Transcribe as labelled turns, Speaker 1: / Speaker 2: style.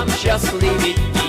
Speaker 1: I'm just leaving.